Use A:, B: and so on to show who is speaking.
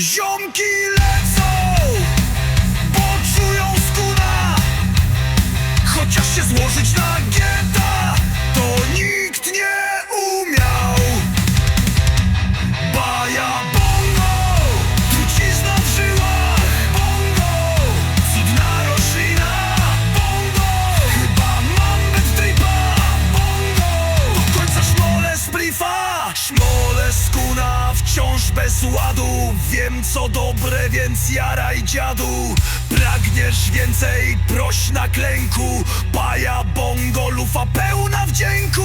A: Ziomki lecą! Fortuna wciąż bez ładu. Wiem co dobre, więc jaraj dziadu. Pragniesz więcej, proś na klęku. Paja bongo, lufa pełna wdzięku.